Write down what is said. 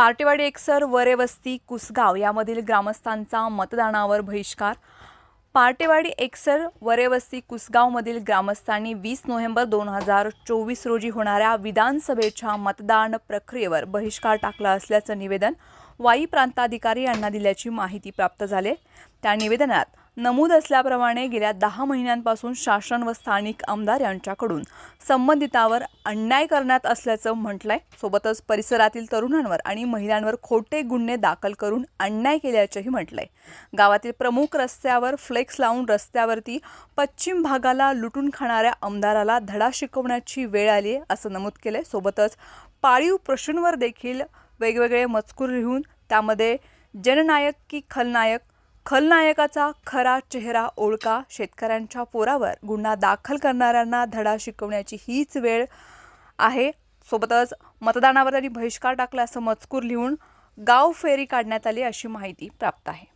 पार्टेवाडी एकसर वरेवस्ती कुसगाव यामधील ग्रामस्थांचा मतदानावर बहिष्कार. पार्टेवाडी एकसर वरेवस्ती कुसगावमधील ग्रामस्थांनी वीस नोव्हेंबर दोन हजार चोवीस रोजी होणाऱ्या विधानसभेच्या मतदान प्रक्रियेवर बहिष्कार टाकला असल्याचं निवेदन वाई प्रांताधिकारी यांना दिल्याची माहिती प्राप्त झाले. त्या निवेदनात नमूद असल्याप्रमाणे गेल्या दहा महिन्यांपासून शासन व स्थानिक आमदार यांच्याकडून संबंधितावर अन्याय करण्यात असल्याचं म्हटलंय. सोबतच परिसरातील तरुणांवर आणि महिलांवर खोटे गुन्हे दाखल करून अन्याय केल्याचंही म्हटलंय. गावातील प्रमुख रस्त्यावर फ्लेक्स लावून रस्त्यावरती पश्चिम भागाला लुटून खाणाऱ्या आमदाराला धडा शिकवण्याची वेळ आली आहे असं नमूद केलंय. सोबतच पाळीव प्रश्नवर देखील वेगवेगळे मजकूर लिहून त्यामध्ये जननायक की खलनायक खलनायकाचा खरा चेहरा ओळखा शेतकऱ्यांच्या पोरावर गुन्हा दाखल करणाऱ्यांना धडा शिकवण्याची हीच वेळ आहे. सोबतच मतदानावर त्यांनी बहिष्कार टाकला असं मजकूर लिहून गाव फेरी काढण्यात आली अशी माहिती प्राप्त आहे.